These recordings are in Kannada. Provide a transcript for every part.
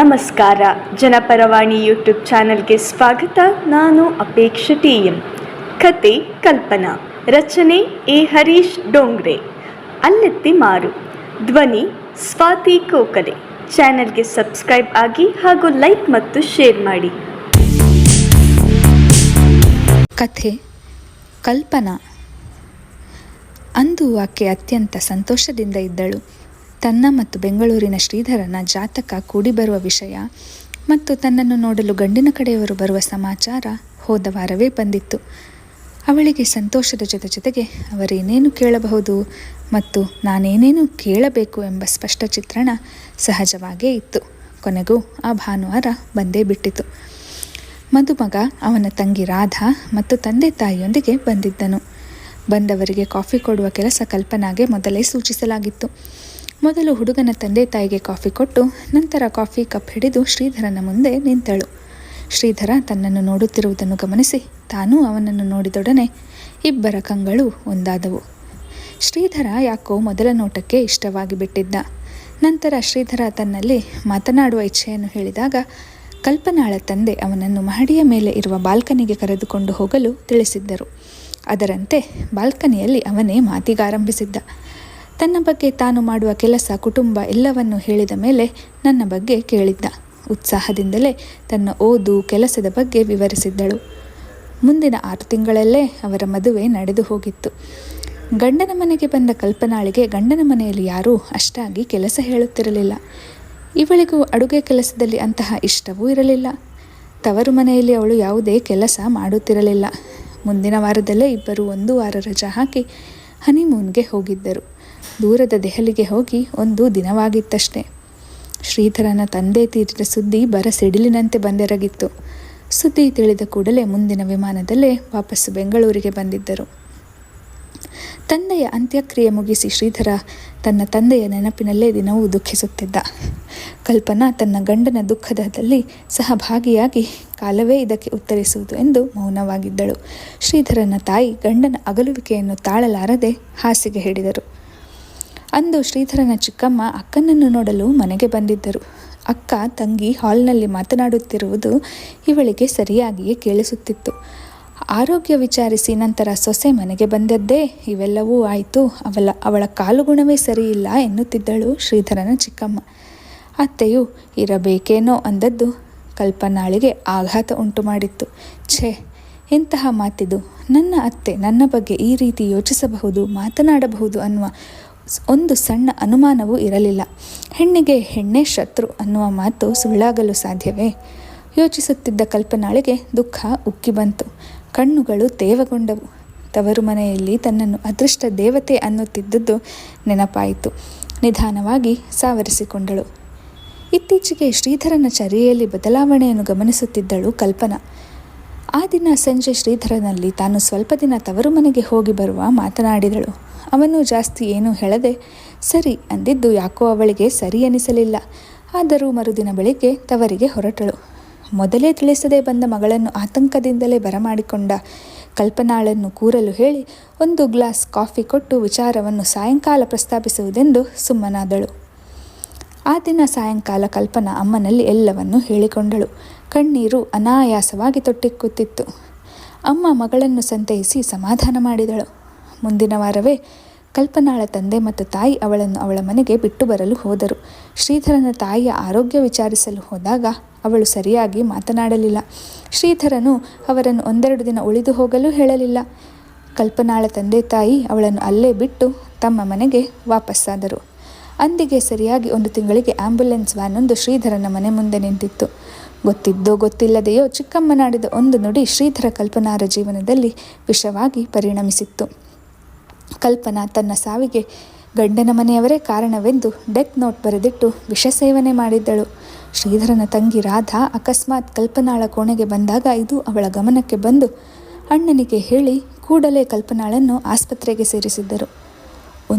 ನಮಸ್ಕಾರ. ಜನಪರವಾಣಿ ಯೂಟ್ಯೂಬ್ ಚಾನೆಲ್ಗೆ ಸ್ವಾಗತ. ನಾನು ಅಪೇಕ್ಷ ಟಿ ಎಂ. ಕತೆ, ಕಲ್ಪನಾ. ರಚನೆ, ಎ ಹರೀಶ್ ಡೋಂಗ್ರೆ. ಅಲ್ಲೆತ್ತಿ ಮಾರು. ಧ್ವನಿ, ಸ್ವಾತಿ ಕೋಕಲೆ. ಚಾನೆಲ್ಗೆ ಸಬ್ಸ್ಕ್ರೈಬ್ ಆಗಿ ಹಾಗೂ ಲೈಕ್ ಮತ್ತು ಶೇರ್ ಮಾಡಿ. ಕಥೆ, ಕಲ್ಪನಾ. ಅಂದು ಆಕೆ ಅತ್ಯಂತ ಸಂತೋಷದಿಂದ ಇದ್ದಳು. ತನ್ನ ಮತ್ತು ಬೆಂಗಳೂರಿನ ಶ್ರೀಧರನ ಜಾತಕ ಕೂಡಿಬರುವ ವಿಷಯ ಮತ್ತು ತನ್ನನ್ನು ನೋಡಲು ಗಂಡಿನ ಕಡೆಯವರು ಬರುವ ಸಮಾಚಾರ ಹೋದ ವಾರವೇ ಬಂದಿತ್ತು. ಅವಳಿಗೆ ಸಂತೋಷದ ಜೊತೆ ಜೊತೆಗೆ ಅವರೇನೇನು ಕೇಳಬಹುದು ಮತ್ತು ನಾನೇನೇನು ಕೇಳಬೇಕು ಎಂಬ ಸ್ಪಷ್ಟ ಚಿತ್ರಣ ಸಹಜವಾಗೇ ಇತ್ತು. ಕೊನೆಗೂ ಆ ಭಾನುವಾರ ಬಂದೇ ಬಿಟ್ಟಿತು. ಮದುಮಗ ಅವನ ತಂಗಿ ರಾಧಾ ಮತ್ತು ತಂದೆ ತಾಯಿಯೊಂದಿಗೆ ಬಂದಿದ್ದನು. ಬಂದವರಿಗೆ ಕಾಫಿ ಕೊಡುವ ಕೆಲಸ ಕಲ್ಪನಾಗೆ ಮೊದಲೇ ಸೂಚಿಸಲಾಗಿತ್ತು. ಮೊದಲು ಹುಡುಗನ ತಂದೆ ತಾಯಿಗೆ ಕಾಫಿ ಕೊಟ್ಟು ನಂತರ ಕಾಫಿ ಕಪ್ ಹಿಡಿದು ಶ್ರೀಧರನ ಮುಂದೆ ನಿಂತಳು. ಶ್ರೀಧರ ತನ್ನನ್ನು ನೋಡುತ್ತಿರುವುದನ್ನು ಗಮನಿಸಿ ತಾನೂ ಅವನನ್ನು ನೋಡಿದೊಡನೆ ಇಬ್ಬರ ಕಂಗಳು ಒಂದಾದವು. ಶ್ರೀಧರ ಯಾಕೋ ಮೊದಲ ನೋಟಕ್ಕೆ ಇಷ್ಟವಾಗಿ ಬಿಟ್ಟಿದ್ದ. ನಂತರ ಶ್ರೀಧರ ತನ್ನಲ್ಲಿ ಮಾತನಾಡುವ ಇಚ್ಛೆಯನ್ನು ಹೇಳಿದಾಗ ಕಲ್ಪನಾಳ ತಂದೆ ಅವನನ್ನು ಮಹಡಿಯ ಮೇಲೆ ಇರುವ ಬಾಲ್ಕನಿಗೆ ಕರೆದುಕೊಂಡು ಹೋಗಲು ತಿಳಿಸಿದ್ದರು. ಅದರಂತೆ ಬಾಲ್ಕನಿಯಲ್ಲಿ ಅವನೇ ಮಾತಿಗಾರಂಭಿಸಿದ್ದ. ತನ್ನ ಬಗ್ಗೆ ತಾನು ಮಾಡುವ ಕೆಲಸ ಕುಟುಂಬ ಎಲ್ಲವನ್ನು ಹೇಳಿದ ಮೇಲೆ ನನ್ನ ಬಗ್ಗೆ ಕೇಳಿದ್ದ. ಉತ್ಸಾಹದಿಂದಲೇ ತನ್ನ ಓದು ಕೆಲಸದ ಬಗ್ಗೆ ವಿವರಿಸಿದ್ದಳು. ಮುಂದಿನ ಆರು ತಿಂಗಳಲ್ಲೇ ಅವರ ಮದುವೆ ನಡೆದು ಹೋಗಿತ್ತು. ಗಂಡನ ಮನೆಗೆ ಬಂದ ಕಲ್ಪನಾಳಿಗೆ ಗಂಡನ ಮನೆಯಲ್ಲಿ ಯಾರೂ ಅಷ್ಟಾಗಿ ಕೆಲಸ ಹೇಳುತ್ತಿರಲಿಲ್ಲ. ಇವಳಿಗೂ ಅಡುಗೆ ಕೆಲಸದಲ್ಲಿ ಅಂತಹ ಇಷ್ಟವೂ ಇರಲಿಲ್ಲ. ತವರು ಮನೆಯಲ್ಲಿ ಅವಳು ಯಾವುದೇ ಕೆಲಸ ಮಾಡುತ್ತಿರಲಿಲ್ಲ. ಮುಂದಿನ ವಾರದಲ್ಲೇ ಇಬ್ಬರು ಒಂದು ವಾರ ರಜಾ ಹಾಕಿ ಹನಿಮೂನ್ಗೆ ಹೋಗಿದ್ದರು. ದೂರದ ದೆಹಲಿಗೆ ಹೋಗಿ ಒಂದು ದಿನವಾಗಿತ್ತಷ್ಟೇ. ಶ್ರೀಧರನ ತಂದೆ ತೀರಿದ ಸುದ್ದಿ ಬರ ಸಿಡಿಲಿನಂತೆ ಬಂದೆರಗಿತ್ತು. ಸುದ್ದಿ ತಿಳಿದ ಕೂಡಲೇ ಮುಂದಿನ ವಿಮಾನದಲ್ಲೇ ವಾಪಸ್ಸು ಬೆಂಗಳೂರಿಗೆ ಬಂದಿದ್ದರು. ತಂದೆಯ ಅಂತ್ಯಕ್ರಿಯೆ ಮುಗಿಸಿ ಶ್ರೀಧರ ತನ್ನ ತಂದೆಯ ನೆನಪಿನಲ್ಲೇ ದಿನವೂ ದುಃಖಿಸುತ್ತಿದ್ದ. ಕಲ್ಪನಾ ತನ್ನ ಗಂಡನ ದುಃಖದಲ್ಲಿ ಸಹಭಾಗಿಯಾಗಿ ಕಾಲವೇ ಇದಕ್ಕೆ ಉತ್ತರಿಸುವುದು ಎಂದು ಮೌನವಾಗಿದ್ದಳು. ಶ್ರೀಧರನ ತಾಯಿ ಗಂಡನ ಅಗಲುವಿಕೆಯನ್ನು ತಾಳಲಾರದೆ ಹಾಸಿಗೆ ಹಿಡಿದರು. ಅಂದು ಶ್ರೀಧರನ ಚಿಕ್ಕಮ್ಮ ಅಕ್ಕನನ್ನು ನೋಡಲು ಮನೆಗೆ ಬಂದಿದ್ದರು. ಅಕ್ಕ, ತಂಗಿ ಹಾಲ್ನಲ್ಲಿ ಮಾತನಾಡುತ್ತಿರುವುದು ಇವಳಿಗೆ ಸರಿಯಾಗಿಯೇ ಕೇಳಿಸುತ್ತಿತ್ತು. ಆರೋಗ್ಯ ವಿಚಾರಿಸಿ ನಂತರ ಸೊಸೆ ಮನೆಗೆ ಬಂದದ್ದೇ ಇವೆಲ್ಲವೂ ಆಯಿತು. ಅವಳ ಅವಳ ಕಾಲುಗುಣವೇ ಸರಿಯಿಲ್ಲ ಎನ್ನುತ್ತಿದ್ದಳು ಶ್ರೀಧರನ ಚಿಕ್ಕಮ್ಮ. ಅತ್ತೆಯು, ಇರಬೇಕೇನೋ ಅಂದದ್ದು. ಕಲ್ಪನಾಳಿಗೆ ಆಘಾತ ಉಂಟು ಮಾಡಿತ್ತು ಛೇ ಇಂತಹ ಮಾತಿದು. ನನ್ನ ಅತ್ತೆ ನನ್ನ ಬಗ್ಗೆ ಈ ರೀತಿ ಯೋಚಿಸಬಹುದು, ಮಾತನಾಡಬಹುದು ಅನ್ನುವ ಒಂದು ಸಣ್ಣ ಅನುಮಾನವೂ ಇರಲಿಲ್ಲ. ಹೆಣ್ಣಿಗೆ ಹೆಣ್ಣೆ ಶತ್ರು ಅನ್ನುವ ಮಾತು ಸುಳ್ಳಾಗಲು ಸಾಧ್ಯವೇ? ಯೋಚಿಸುತ್ತಿದ್ದ ಕಲ್ಪನಾಳಿಗೆ ದುಃಖ ಉಕ್ಕಿ ಬಂತು. ಕಣ್ಣುಗಳು ತೇವಗೊಂಡವು. ತವರು ಮನೆಯಲ್ಲಿ ತನ್ನನ್ನು ಅದೃಷ್ಟ ದೇವತೆ ಅನ್ನುತ್ತಿದ್ದದ್ದು ನೆನಪಾಯಿತು. ನಿಧಾನವಾಗಿ ಸಾವರಿಸಿಕೊಂಡಳು. ಇತ್ತೀಚೆಗೆ ಶ್ರೀಧರನ ಚರ್ಯೆಯಲ್ಲಿ ಬದಲಾವಣೆಯನ್ನು ಗಮನಿಸುತ್ತಿದ್ದಳು ಕಲ್ಪನಾ. ಆ ದಿನ ಸಂಜೆ ಶ್ರೀಧರನಲ್ಲಿ ತಾನು ಸ್ವಲ್ಪ ದಿನ ತವರು ಮನೆಗೆ ಹೋಗಿ ಬರುವ ಮಾತನಾಡಿದಳು. ಅವನು ಜಾಸ್ತಿ ಏನೂ ಹೇಳದೆ, ಸರಿ ಅಂದಿದ್ದು ಯಾಕೋ ಅವಳಿಗೆ ಸರಿ ಅನಿಸಲಿಲ್ಲ. ಆದರೂ ಮರುದಿನ ಬೆಳಿಗ್ಗೆ ತವರಿಗೆ ಹೊರಟಳು. ಮೊದಲೇ ತಿಳಿಸದೆ ಬಂದ ಮಗಳನ್ನು ಆತಂಕದಿಂದಲೇ ಬರಮಾಡಿಕೊಂಡ ಕಲ್ಪನಾಳನ್ನು ಕೂರಲು ಹೇಳಿ ಒಂದು ಗ್ಲಾಸ್ ಕಾಫಿ ಕೊಟ್ಟು ವಿಚಾರವನ್ನು ಸಾಯಂಕಾಲ ಪ್ರಸ್ತಾಪಿಸುವುದೆಂದು ಸುಮ್ಮನಾದಳು. ಆ ದಿನ ಸಾಯಂಕಾಲ ಕಲ್ಪನಾ ಅಮ್ಮನಲ್ಲಿ ಎಲ್ಲವನ್ನೂ ಹೇಳಿಕೊಂಡಳು. ಕಣ್ಣೀರು ಅನಾಯಾಸವಾಗಿ ತೊಟ್ಟಿಕ್ಕುತ್ತಿತ್ತು. ಅಮ್ಮ ಮಗಳನ್ನು ಸಂತೈಸಿ ಸಮಾಧಾನ ಮಾಡಿದಳು. ಮುಂದಿನ ವಾರವೇ ಕಲ್ಪನಾಳ ತಂದೆ ಮತ್ತು ತಾಯಿ ಅವಳನ್ನು ಅವಳ ಮನೆಗೆ ಬಿಟ್ಟು ಬರಲು ಹೋದರು. ಶ್ರೀಧರನ ತಾಯಿಯ ಆರೋಗ್ಯ ವಿಚಾರಿಸಲು ಹೋದಾಗ ಅವಳು ಸರಿಯಾಗಿ ಮಾತನಾಡಲಿಲ್ಲ. ಶ್ರೀಧರನು ಅವರನ್ನು ಒಂದೆರಡು ದಿನ ಉಳಿದು ಹೋಗಲು ಹೇಳಲಿಲ್ಲ. ಕಲ್ಪನಾಳ ತಂದೆ ತಾಯಿ ಅವಳನ್ನು ಅಲ್ಲೇ ಬಿಟ್ಟು ತಮ್ಮ ಮನೆಗೆ ವಾಪಸ್ಸಾದರು. ಅಂದಿಗೆ ಸರಿಯಾಗಿ ಒಂದು ತಿಂಗಳಿಗೆ ಆಂಬ್ಯುಲೆನ್ಸ್ ವ್ಯಾನೊಂದು ಶ್ರೀಧರನ ಮನೆ ಮುಂದೆ ನಿಂತಿತ್ತು. ಗೊತ್ತಿದ್ದೋ ಗೊತ್ತಿಲ್ಲದೆಯೋ ಚಿಕ್ಕಮ್ಮನಾಡಿದ ಒಂದು ನುಡಿ ಶ್ರೀಧರ ಕಲ್ಪನಾರ ಜೀವನದಲ್ಲಿ ವಿಷವಾಗಿ ಪರಿಣಮಿಸಿತ್ತು. ಕಲ್ಪನಾ ತನ್ನ ಸಾವಿಗೆ ಗಂಡನ ಮನೆಯವರೇ ಕಾರಣವೆಂದು ಡೆತ್ ನೋಟ್ ಬರೆದಿಟ್ಟು ವಿಷ ಸೇವನೆ ಮಾಡಿದ್ದಳು. ಶ್ರೀಧರನ ತಂಗಿ ರಾಧಾ ಅಕಸ್ಮಾತ್ ಕಲ್ಪನಾಳ ಕೋಣೆಗೆ ಬಂದಾಗ ಇದು ಅವಳ ಗಮನಕ್ಕೆ ಬಂದು ಅಣ್ಣನಿಗೆ ಹೇಳಿ ಕೂಡಲೇ ಕಲ್ಪನಾಳನ್ನು ಆಸ್ಪತ್ರೆಗೆ ಸೇರಿಸಿದ್ದರು.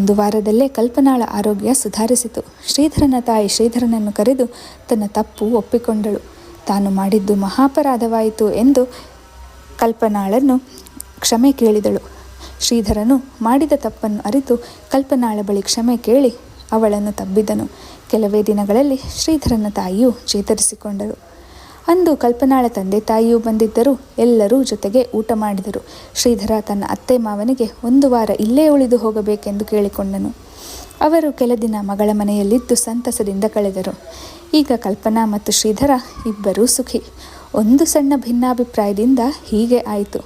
ಒಂದು ವಾರದಲ್ಲೇ ಕಲ್ಪನಾಳ ಆರೋಗ್ಯ ಸುಧಾರಿಸಿತು. ಶ್ರೀಧರನ ತಾಯಿ ಶ್ರೀಧರನನ್ನು ಕರೆದು ತನ್ನ ತಪ್ಪು ಒಪ್ಪಿಕೊಂಡಳು. ತಾನು ಮಾಡಿದ್ದು ಮಹಾಪರಾಧವಾಯಿತು ಎಂದು ಕಲ್ಪನಾಳನ್ನು ಕ್ಷಮೆ ಕೇಳಿದಳು. ಶ್ರೀಧರನು ಮಾಡಿದ ತಪ್ಪನ್ನು ಅರಿತು ಕಲ್ಪನಾಳ ಬಳಿ ಕ್ಷಮೆ ಕೇಳಿ ಅವಳನ್ನು ತಬ್ಬಿದನು. ಕೆಲವೇ ದಿನಗಳಲ್ಲಿ ಶ್ರೀಧರನ ತಾಯಿಯು ಚೇತರಿಸಿಕೊಂಡರು. ಅಂದು ಕಲ್ಪನಾಳ ತಂದೆ ತಾಯಿಯೂ ಬಂದಿದ್ದರು. ಎಲ್ಲರೂ ಜೊತೆಗೆ ಊಟ ಮಾಡಿದರು. ಶ್ರೀಧರ ತನ್ನ ಅತ್ತೆ ಮಾವನಿಗೆ ಒಂದು ವಾರ ಇಲ್ಲೇ ಉಳಿದು ಹೋಗಬೇಕೆಂದು ಕೇಳಿಕೊಂಡನು. ಅವರು ಕೆಲ ದಿನ ಮಗಳ ಮನೆಯಲ್ಲಿದ್ದು ಸಂತಸದಿಂದ ಕಳೆದರು. ಈಗ ಕಲ್ಪನಾ ಮತ್ತು ಶ್ರೀಧರ ಇಬ್ಬರೂ ಸುಖಿ. ಒಂದು ಸಣ್ಣ ಭಿನ್ನಾಭಿಪ್ರಾಯದಿಂದ ಹೀಗೆ ಆಯಿತು.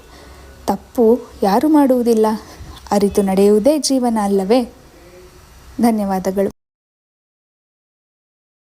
ತಪ್ಪು ಯಾರು ಮಾಡುವುದಿಲ್ಲ. ಅರಿತು ನಡೆಯುವುದೇ ಜೀವನ ಅಲ್ಲವೇ? ಧನ್ಯವಾದಗಳು.